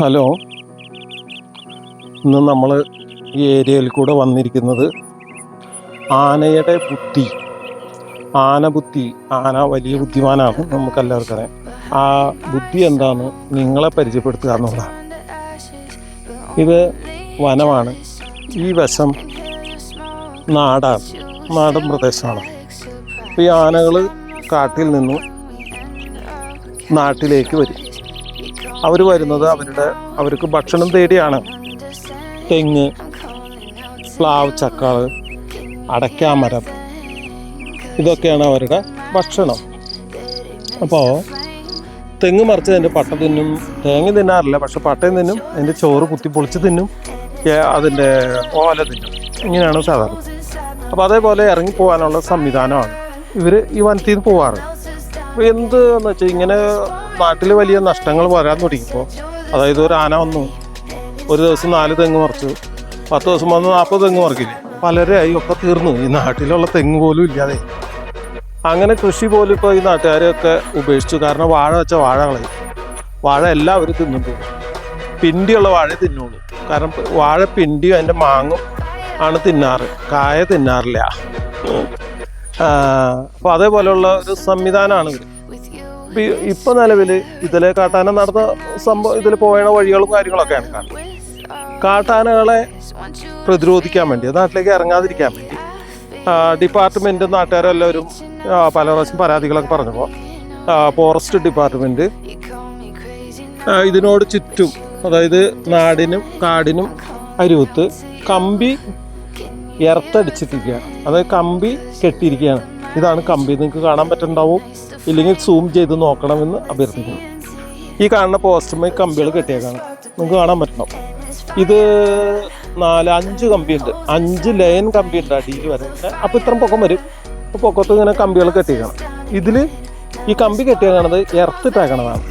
Hello. ഇന്ന് നമ്മൾ ഈ ഏരിയയിൽ കൂടെ വന്നിരിക്കുന്നത് ആനയുടെ ബുദ്ധി. ആന ബുദ്ധി ആന വലിയ ബുദ്ധിമാനാണ് നമുക്കെല്ലാവർക്കും അറിയാം. ആ ബുദ്ധി എന്താണ്? നിങ്ങളെ പരിചയപ്പെടുത്തുക എന്നുള്ളതാണ്. ഇത് വനമാണ്. ഈ വശം നാടാണ്. നാടൻ പ്രദേശമാണ്. അപ്പോൾ ഈ ആനകൾ കാട്ടിൽ നിന്നും നാട്ടിലേക്ക് വരും. അവർ വരുന്നത് അവരുടെ അവർക്ക് ഭക്ഷണം തേടിയാണ്. തെങ്ങ് പ്ലാവ് ചക്കാൾ അടയ്ക്കാമരം ഇതൊക്കെയാണ് അവരുടെ ഭക്ഷണം. അപ്പോൾ തെങ്ങ് മറിച്ച് അതിന്റെ പട്ട തിന്നും. തേങ്ങ തിന്നാറില്ല പക്ഷെ പട്ടയും തിന്നും. അതിന്റെ ചോറ് കുത്തി പൊളിച്ച് തിന്നും. അതിന്റെ ഓല തിന്നും. ഇങ്ങനെയാണ് സാധാരണ. അപ്പോൾ അതേപോലെ ഇറങ്ങി പോകാനുള്ള സംവിധാനമാണ്. ഇവർ ഈ വനത്തിൽ നിന്ന് പോവാറ്. എന്ത് എന്ന് വെച്ചാൽ ഇങ്ങനെ നാട്ടിൽ വലിയ നഷ്ടങ്ങൾ വരാൻ തുടങ്ങിയപ്പോൾ അതായത് ഒരു ആന വന്നു ഒരു ദിവസം നാല് തെങ്ങ് മറിച്ചു പത്ത് ദിവസം വന്ന് നാൽപ്പത് തെങ്ങ് മറിക്കില്ലേ പലരായി ഒക്കെ തീർന്നു. ഈ നാട്ടിലുള്ള തെങ്ങ് പോലും ഇല്ലാതെ. അങ്ങനെ കൃഷി പോലും ഇപ്പോൾ ഈ നാട്ടുകാരെയൊക്കെ ഉപേക്ഷിച്ചു. കാരണം വാഴ വെച്ച വാഴ കളയും വാഴ എല്ലാവരും തിന്നുന്നു. പിണ്ടിയുള്ള വാഴ തിന്നുള്ളൂ. കാരണം വാഴ പിണ്ടിയും അതിന്റെ മാങ്ങും ആണ് തിന്നാറ്. കായ തിന്നാറില്ല. അപ്പോൾ അതേപോലെയുള്ള ഒരു സംവിധാനമാണ് ഇപ്പൊ നിലവിൽ ഇതിലെ കാട്ടാന നടന്ന സംഭവം ഇതിൽ പോയണ വഴികളും കാര്യങ്ങളൊക്കെയാണ് കാണുന്നത്. കാട്ടാനകളെ പ്രതിരോധിക്കാൻ വേണ്ടി നാട്ടിലേക്ക് ഇറങ്ങാതിരിക്കാൻ വേണ്ടി ഡിപ്പാർട്ട്മെന്റ് നാട്ടുകാരെല്ലാവരും എല്ലാവരും പല പ്രാവശ്യം പരാതികളൊക്കെ പറഞ്ഞപ്പോൾ ഫോറസ്റ്റ് ഡിപ്പാർട്ട്മെന്റ് ഇതിനോട് ചുറ്റും അതായത് നാടിനും കാടിനും അരുവത്ത് കമ്പി ഇറത്തടിച്ചിട്ടിരിക്കുകയാണ് അതായത് കമ്പി കെട്ടിയിരിക്കുകയാണ്. ഇതാണ് കമ്പി. നിങ്ങൾക്ക് കാണാൻ പറ്റുന്നുണ്ടാവും. ഇല്ലെങ്കിൽ സൂം ചെയ്ത് നോക്കണമെന്ന് അഭ്യർത്ഥിക്കുന്നു. ഈ കാണുന്ന പോസ്റ്റുമായി കമ്പികൾ കെട്ടിയേക്കാണ്. നിങ്ങൾക്ക് കാണാൻ പറ്റണം ഇത് നാല് അഞ്ച് കമ്പിയുണ്ട്. അഞ്ച് ലൈൻ കമ്പിയുണ്ട് അടിയിൽ വരെ അപ്പോൾ ഇത്രയും പൊക്കം വരും. അപ്പോൾ പൊക്കത്ത് ഇങ്ങനെ കമ്പികൾ കെട്ടിയേക്കണം. ഇതിൽ ഈ കമ്പി കെട്ടിയേക്കണത് എർത്ത് ഇട്ടേക്കണതാണ്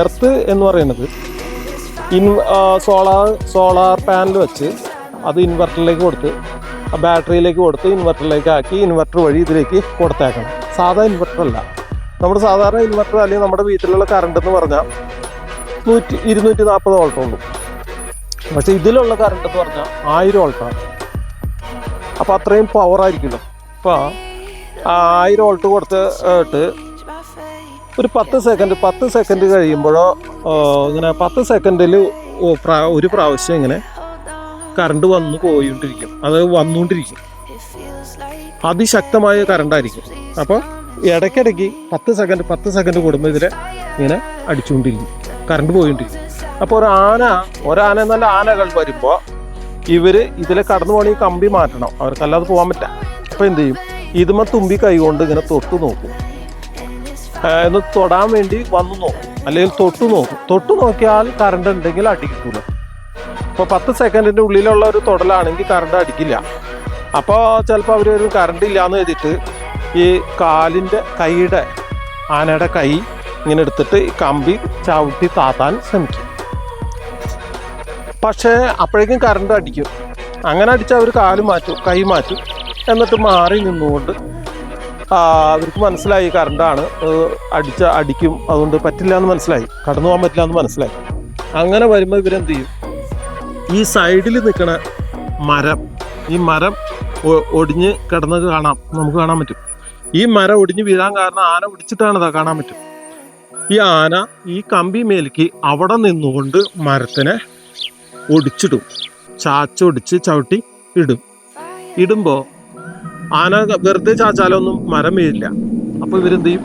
എർത്ത് എന്ന് പറയുന്നത് ഇൻ സോളാർ സോളാർ പാനൽ വെച്ച് അത് ഇൻവെർട്ടറിലേക്ക് കൊടുത്ത് ബാറ്ററിയിലേക്ക് കൊടുത്ത് ഇൻവെർട്ടറിലേക്ക് ആക്കി ഇൻവെർട്ടർ വഴി ഇതിലേക്ക് കൊടുത്തേക്കണം. സാധാ ഇൻവെർട്ടറല്ല. നമ്മുടെ സാധാരണ ഇൻവെർട്ടർ അല്ലെങ്കിൽ നമ്മുടെ വീട്ടിലുള്ള കറണ്ട് എന്ന് പറഞ്ഞാൽ നൂറ്റി ഇരുന്നൂറ്റി നാൽപ്പത് വോൾട്ടുള്ളൂ പക്ഷേ ഇതിലുള്ള കറണ്ട് എന്ന് പറഞ്ഞാൽ ആയിരം വോൾട്ടാണ് അപ്പോൾ അത്രയും പവർ ആയിരിക്കുമല്ലോ അപ്പോൾ ആയിരം വോൾട്ട് കൊടുത്തിട്ട് ഒരു പത്ത് സെക്കൻഡ് പത്ത് സെക്കൻഡ് കഴിയുമ്പോഴോ ഇങ്ങനെ പത്ത് സെക്കൻഡിൽ ഒരു പ്രാവശ്യം ഇങ്ങനെ കറണ്ട് വന്നു പോയിട്ടിരിക്കും അത് വന്നുകൊണ്ടിരിക്കും അതിശക്തമായ കറണ്ടായിരിക്കും. അപ്പോൾ ഇടയ്ക്കിടയ്ക്ക് പത്ത് സെക്കൻഡ് പത്ത് സെക്കൻഡ് കൂടുമ്പോൾ ഇതിൽ ഇങ്ങനെ അടിച്ചുകൊണ്ടിരിക്കും കറണ്ട് പോയിട്ടിരിക്കും അപ്പോൾ ഒരു ആന ഒരാന എന്നല്ല ആനകൾ വരുമ്പോൾ ഇവർ ഇതിൽ കടന്നു പോകണമെങ്കിൽ കമ്പി മാറ്റണം. അവർക്കല്ലാതെ പോകാൻ പറ്റില്ല. അപ്പോൾ എന്ത് ചെയ്യും? ഇതുമ്മ തുമ്പി കൈകൊണ്ട് ഇങ്ങനെ തൊട്ട് നോക്കും. ആ, ഒന്ന് തൊടാൻ വേണ്ടി വന്നു നോക്കും. അല്ലെങ്കിൽ തൊട്ടു നോക്കും. തൊട്ടു നോക്കിയാൽ കറണ്ട് ഉണ്ടെങ്കിൽ അടി അപ്പോൾ പത്ത് സെക്കൻഡിന്റെ ഉള്ളിലുള്ള ഒരു തൊടലാണെങ്കിൽ കറണ്ട് അടിക്കില്ല. അപ്പോൾ ചിലപ്പോൾ അവർ ഒരു കറണ്ട് ഇല്ലാന്ന് എഴുതിയിട്ട് ഈ കാലിന്റെ കൈയുടെ ആനയുടെ കൈ ഇങ്ങനെ എടുത്തിട്ട് ഈ കമ്പി ചവിട്ടി താത്താൻ ശ്രമിക്കും. പക്ഷേ അപ്പോഴേക്കും കറണ്ട് അടിക്കും. അങ്ങനെ അടിച്ചാൽ അവർ കാൽ മാറ്റും കൈ മാറ്റും. എന്നിട്ട് മാറി നിന്നുകൊണ്ട് അവർക്ക് മനസ്സിലായി കറണ്ടാണ് അടിച്ച അടിക്കും. അതുകൊണ്ട് പറ്റില്ല എന്ന് മനസ്സിലായി. കടന്നു പോകാൻ പറ്റില്ല എന്ന് മനസ്സിലായി. അങ്ങനെ വരുമ്പോൾ ഇവരെന്ത് ചെയ്യും? ഈ സൈഡിൽ നിൽക്കണ മരം ഈ മരം ഒടിഞ്ഞ് കിടന്നത് കാണാം. നമുക്ക് കാണാൻ പറ്റും. ഈ മരം ഒടിഞ്ഞ് വീഴാൻ കാരണം ആന ഒടിച്ചിട്ടാണ് ഇതാ കാണാൻ പറ്റും. ഈ ആന ഈ കമ്പി മേലേക്ക് അവിടെ നിന്നുകൊണ്ട് മരത്തിനെ ഒടിച്ചിടും. ചാച്ചൊടിച്ച് ചവിട്ടി ഇടും. ഇടുമ്പോൾ ആന വെറുതെ ചാച്ചാലൊന്നും മരം വീഴില്ല. അപ്പോൾ ഇവരെന്ത് ചെയ്യും?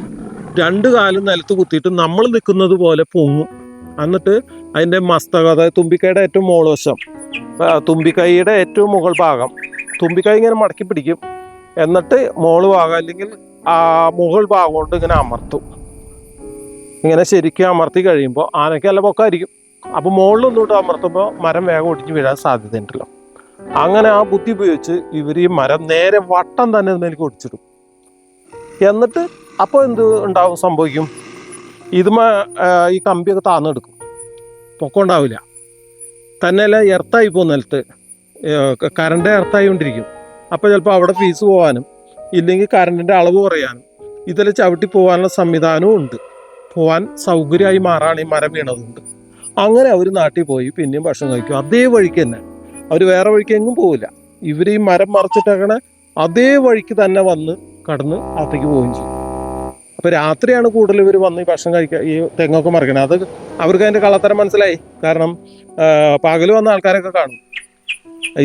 രണ്ട് കാലും നിലത്ത് കുത്തിയിട്ട് നമ്മൾ നിൽക്കുന്നത് പോലെ പൊങ്ങും. എന്നിട്ട് അതിന്റെ മസ്തകം അതായത് തുമ്പിക്കൈയുടെ ഏറ്റവും മോൾവശം തുമ്പിക്കൈയുടെ ഏറ്റവും മുകൾ ഭാഗം. തുമ്പിക്കൈ ഇങ്ങനെ മടക്കി പിടിക്കും. എന്നിട്ട് മോൾ ഭാഗം അല്ലെങ്കിൽ ആ മുകൾ ഭാഗം കൊണ്ട് ഇങ്ങനെ അമർത്തും. ഇങ്ങനെ ശരിക്കും അമർത്തി കഴിയുമ്പോൾ ആനയ്ക്ക് നല്ല പൊക്കമായിരിക്കും അപ്പോൾ മുകളിൽ ഒന്നുകൂട്ട് അമർത്തുമ്പോൾ മരം വേഗം ഒടിഞ്ഞ് വീഴാൻ സാധ്യതയുണ്ടല്ലോ. അങ്ങനെ ആ ബുദ്ധി ഉപയോഗിച്ച് ഇവർ ഈ മരം നേരെ വട്ടം തന്നെ ഇതിലേക്ക് ഒടിച്ചിടും. എന്നിട്ട് അപ്പോൾ എന്ത് ഉണ്ടാവും സംഭവിക്കും? ഇതുമ ഈ കമ്പിയൊക്കെ താന്നെടുക്കും. പൊക്കം ഉണ്ടാവില്ല തന്നെയല്ല എർത്തായി പോകും നിലത്ത്. കറണ്ട് എർത്തായി കൊണ്ടിരിക്കും അപ്പോൾ ചിലപ്പോൾ അവിടെ ഫീസ് പോകാനും ഇല്ലെങ്കിൽ കറണ്ടിന്റെ അളവ് കുറയാനും ഇതിൽ ചവിട്ടി പോകാനുള്ള സംവിധാനവും ഉണ്ട്. പോകാൻ സൗകര്യമായി മാറാണ് ഈ മരം വീണതുകൊണ്ട്. അങ്ങനെ അവർ നാട്ടിൽ പോയി പിന്നെയും ഭക്ഷണം കഴിക്കും. അതേ വഴിക്ക് തന്നെ. അവർ വേറെ വഴിക്കെങ്കിലും പോവില്ല. ഇവർ ഈ മരം മറച്ചിട്ടേക്കണ അതേ വഴിക്ക് തന്നെ വന്ന് കടന്ന് അകത്തേക്ക് പോവുകയും ചെയ്യും. അപ്പോൾ രാത്രിയാണ് കൂടുതൽ ഇവർ വന്ന് ഈ ഭക്ഷണം കഴിക്കുക ഈ തെങ്ങൊക്കെ മറിക്കണത് അത് അവർക്ക് അതിന്റെ കള്ളത്തരം മനസ്സിലായി. കാരണം പകൽ വന്ന ആൾക്കാരൊക്കെ കാണും.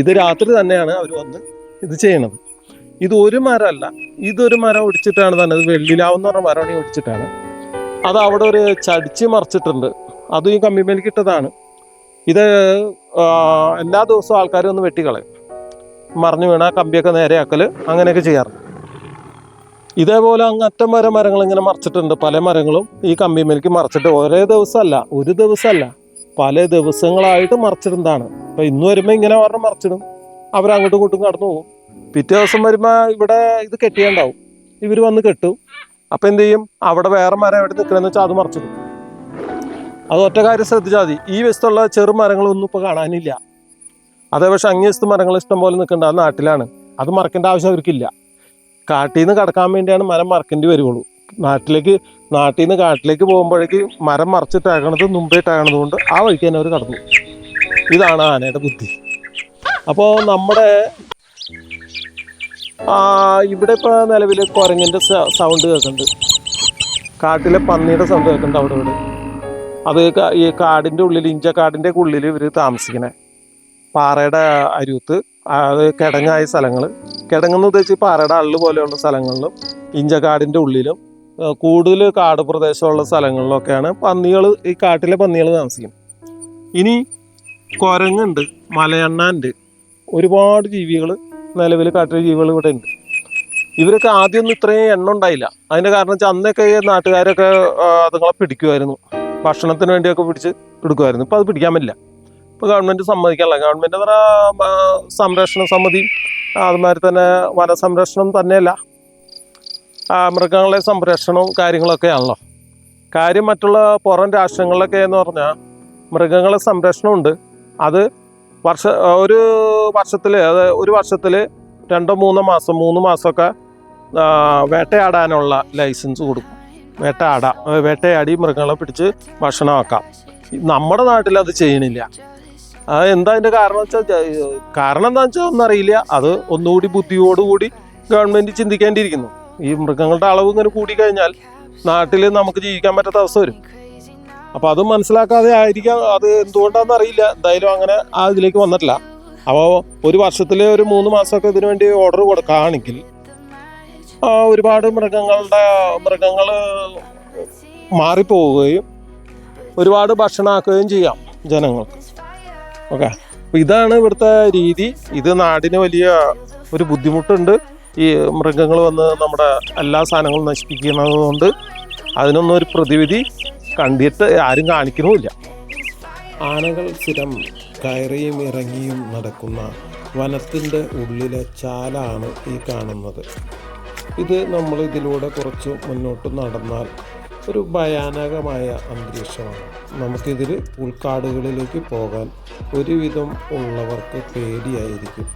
ഇത് രാത്രി തന്നെയാണ് അവർ വന്ന് ഇത് ചെയ്യണത്. ഇത് ഒരു മരമല്ല. ഇതൊരു മരം ഒടിച്ചിട്ടാണ് തന്നെ. ഇത് വെള്ളിലാവെന്ന് പറഞ്ഞ മരമാണ് ഒടിച്ചിട്ടാണ്. അത് അവിടെ ഒരു ചടിച്ച് മറിച്ചിട്ടുണ്ട്. അതും ഈ കമ്പിമേലേക്ക് ഇട്ടതാണ്. ഇത് എല്ലാ ദിവസവും ആൾക്കാരും ഒന്ന് വെട്ടിക്കളയും. മറിഞ്ഞു വീണ കമ്പിയൊക്കെ നേരെയാക്കൽ അങ്ങനെയൊക്കെ ചെയ്യാറുണ്ട് ഇതേപോലെ അങ്ങറ്റം വരെ മരങ്ങൾ ഇങ്ങനെ മറിച്ചിട്ടുണ്ട്. പല മരങ്ങളും ഈ കമ്പിമേലേക്ക് മറിച്ചിട്ട് ഒരേ ദിവസമല്ല ഒരു ദിവസമല്ല. പല ദിവസങ്ങളായിട്ട് മറിച്ചിടുന്നതാണ്. അപ്പം ഇന്ന് വരുമ്പോൾ ഇങ്ങനെ പറഞ്ഞ് മറിച്ചിടും. അവരങ്ങോട്ടും ഇങ്ങോട്ടും കടന്നു പോകും. പിറ്റേ ദിവസം വരുമ്പോൾ ഇവിടെ ഇത് കെട്ടിയുണ്ടാവും ഇവർ വന്ന് കെട്ടും. അപ്പം എന്ത് ചെയ്യും? അവിടെ വേറെ മരം എവിടെ നിൽക്കണമെന്ന് വെച്ചാൽ അത് മറിച്ചിടും. അത് ഒറ്റ കാര്യം ശ്രദ്ധിച്ചാൽ മതി. ഈ വശത്തുള്ള ചെറു മരങ്ങളൊന്നും ഇപ്പോൾ കാണാനില്ല. അതേ പക്ഷെ അങ്ങേ വശത്ത് മരങ്ങൾ ഇഷ്ടം പോലെ നിൽക്കേണ്ട നാട്ടിലാണ്. അത് മറക്കേണ്ട ആവശ്യം അവർക്കില്ല. കാട്ടിൽ നിന്ന് കടക്കാൻ വേണ്ടിയാണ് മരം മറക്കേണ്ടി വരുള്ളൂ. നാട്ടിലേക്ക് നാട്ടിൽ നിന്ന് കാട്ടിലേക്ക് പോകുമ്പോഴേക്ക് മരം മറച്ചിട്ടാകണത് മുമ്പേ ഇട്ടേക്കണത് കൊണ്ട് ആ വഴിക്ക് തന്നെ അവർ കടന്നു. ഇതാണ് ആനയുടെ ബുദ്ധി. അപ്പോൾ നമ്മുടെ ഇവിടെ ഇപ്പോൾ നിലവിൽ കുരങ്ങിന്റെ സൗണ്ട് കേൾക്കുന്നുണ്ട്. കാട്ടിലെ പന്നിയുടെ സൗണ്ട് കേൾക്കുന്നുണ്ട് അവിടെ ഇവിടെ. അത് ഈ കാടിന്റെ ഉള്ളിൽ ഇഞ്ചക്കാടിന്റെ ഉള്ളിൽ ഇവർ താമസിക്കണേ. പാറയുടെ അരുത്ത് അത് കിടങ്ങായ സ്ഥലങ്ങൾ കിടങ്ങെന്ന് ഉദ്ദേശിച്ച് പാറയുടെ അള്ളു പോലെയുള്ള സ്ഥലങ്ങളിലും ഇഞ്ചക്കാടിന്റെ ഉള്ളിലും കൂടുതൽ കാട് പ്രദേശമുള്ള സ്ഥലങ്ങളിലൊക്കെയാണ് പന്നികൾ ഈ കാട്ടിലെ പന്നികൾ താമസിക്കുന്നത്. ഇനി കുരങ്ങുണ്ട് മലയണ്ണാണ്ട്. ഒരുപാട് ജീവികൾ നിലവിൽ കാട്ടിലെ ജീവികൾ ഇവിടെ ഉണ്ട്. ഇവരൊക്കെ ആദ്യമൊന്നും ഇത്രയും എണ്ണ ഉണ്ടായില്ല. അതിന്റെ കാരണം വെച്ചാൽ അന്നൊക്കെ നാട്ടുകാരൊക്കെ അതുങ്ങളെ പിടിക്കുമായിരുന്നു ഭക്ഷണത്തിന് വേണ്ടിയൊക്കെ പിടിച്ച് എടുക്കുമായിരുന്നു ഇപ്പോൾ അത് പിടിക്കാൻ പറ്റില്ല. ഇപ്പോൾ ഗവൺമെന്റ് സമ്മതിക്കല്ല. ഗവൺമെന്റ് എന്ന് പറഞ്ഞാൽ സംരക്ഷണ സമിതി. അതുമാതിരി തന്നെ വനസംരക്ഷണം തന്നെയല്ല. മൃഗങ്ങളെ സംരക്ഷണവും കാര്യങ്ങളൊക്കെയാണല്ലോ. കാര്യം മറ്റുള്ള പുറം രാഷ്ട്രങ്ങളിലൊക്കെ എന്ന് പറഞ്ഞാൽ മൃഗങ്ങളെ സംരക്ഷണമുണ്ട്. അത് വർഷ ഒരു വർഷത്തിൽ അത് ഒരു വർഷത്തിൽ രണ്ടോ മൂന്നോ മാസം മൂന്ന് മാസമൊക്കെ വേട്ടയാടാനുള്ള ലൈസൻസ് കൊടുക്കും. വേട്ടയാടാം വേട്ടയാടി മൃഗങ്ങളെ പിടിച്ച് ഭക്ഷണമാക്കാം. നമ്മുടെ നാട്ടിൽ അത് ചെയ്യണില്ല. അത് എന്താ അതിന്റെ കാരണം വെച്ചാൽ കാരണം എന്താ വെച്ചാൽ ഒന്നും അറിയില്ല. അത് ഒന്നുകൂടി ബുദ്ധിയോടുകൂടി ഗവൺമെന്റ് ചിന്തിക്കേണ്ടിയിരിക്കുന്നു. ഈ മൃഗങ്ങളുടെ അളവ് ഇങ്ങനെ കൂടിക്കഴിഞ്ഞാൽ നാട്ടിൽ നമുക്ക് ജീവിക്കാൻ പറ്റാത്ത അവസ്ഥ വരും. അപ്പോൾ അത് മനസ്സിലാക്കാതെ ആയിരിക്കാം. അത് എന്തുകൊണ്ടാണെന്ന് അറിയില്ല. എന്തായാലും അങ്ങനെ ആ ഇതിലേക്ക് വന്നിട്ടില്ല. അപ്പോൾ ഒരു വർഷത്തിൽ ഒരു മൂന്ന് മാസമൊക്കെ ഇതിനു വേണ്ടി ഓർഡർ കൊടുക്കുകയാണെങ്കിൽ ഒരുപാട് മൃഗങ്ങളുടെ മൃഗങ്ങൾ മാറിപ്പോവുകയും ഒരുപാട് ഭക്ഷണമാക്കുകയും ചെയ്യാം ജനങ്ങൾക്ക്. ഓക്കെ. അപ്പോൾ ഇതാണ് ഇവിടുത്തെ രീതി. ഇത് നാടിന് വലിയ ഒരു ബുദ്ധിമുട്ടുണ്ട്. ഈ മൃഗങ്ങൾ വന്ന് നമ്മുടെ എല്ലാ സാധനങ്ങളും നശിപ്പിക്കുന്നത് കൊണ്ട് അതിനൊന്നും ഒരു പ്രതിവിധി കണ്ടിട്ട് ആരും കാണിക്കണമില്ല ആനകൾ സ്ഥിരം കയറിയും ഇറങ്ങിയും നടക്കുന്ന വനത്തിന്റെ ഉള്ളിലെ ചാലാണ് ഈ കാണുന്നത്. ഇത് നമ്മൾ ഇതിലൂടെ കുറച്ച് മുന്നോട്ട് നടന്നാൽ ഒരു ഭയാനകമായ അന്തരീക്ഷമാണ്. നമുക്കിതിൽ ഉൾക്കാടുകളിലേക്ക് പോകാൻ ഒരുവിധം ഉള്ളവർക്ക് പേടിയായിരിക്കും.